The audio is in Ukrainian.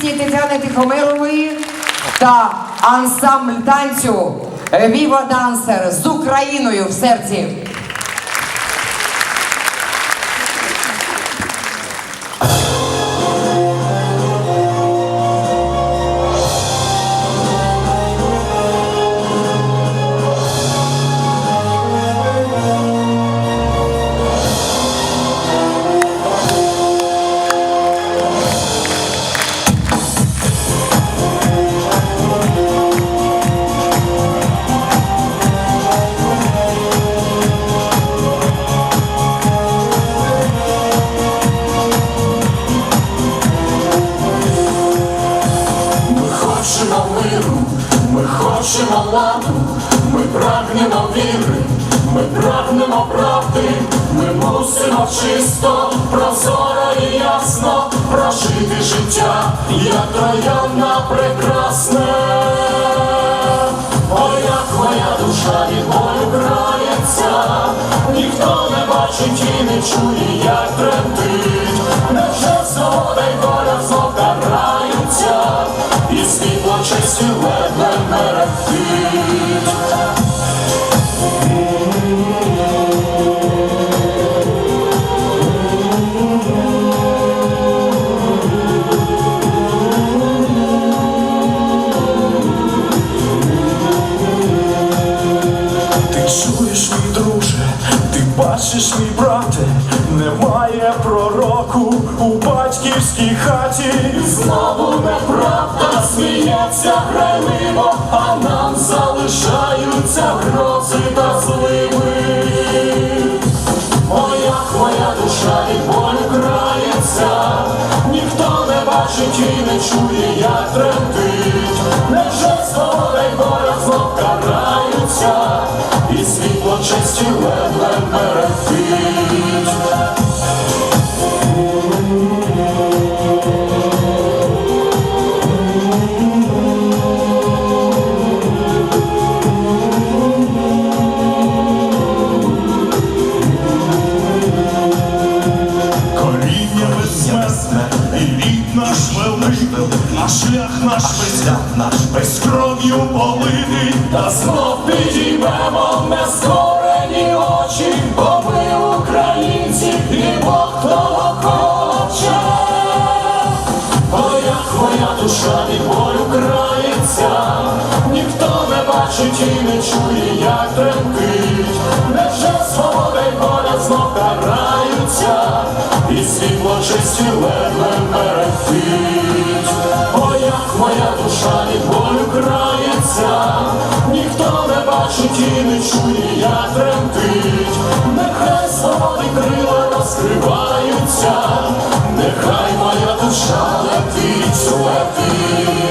солістці Тетяни Тихомирової та ансамбль танцю Віва Дансер з Україною в серці. Ми хочемо ладу, ми прагнемо віри, ми прагнемо правди, ми мусимо чисто, прозоро і ясно прожити життя, як районна прекрасне. Ой, як моя душа від болю крається, ніхто не бачить і не чує, як тремтить, невже свобода й воля знов караються, і світло честі day. Друже, ти бачиш, мій брате, немає пророку у батьківській хаті. Знову неправда сміється грайливо, а нам залишаються грози та зливи. Моя душа від болю крається, ніхто не бачить і не чує, як тремтить. Невже свобода й воля знов караються, і світло честі ледве мерехтить. Коріння безсмертне і рід наш великий, а шлях наш весь наш без кров'ю политий. Та знов підіймемо нескорені очі, бо ми українці, і Бог того хоче. Як моя душа від болю крається, ніхто не бачить і не чує, як тремтить. Невже свобода й воля знов караються, і світло честі ледве мерехтить. О, як моя душа від болю крається, ніхто не бачить і не чує, як тремтить. Нехай свободи крила розкриваються, нехай моя душа летить, летить.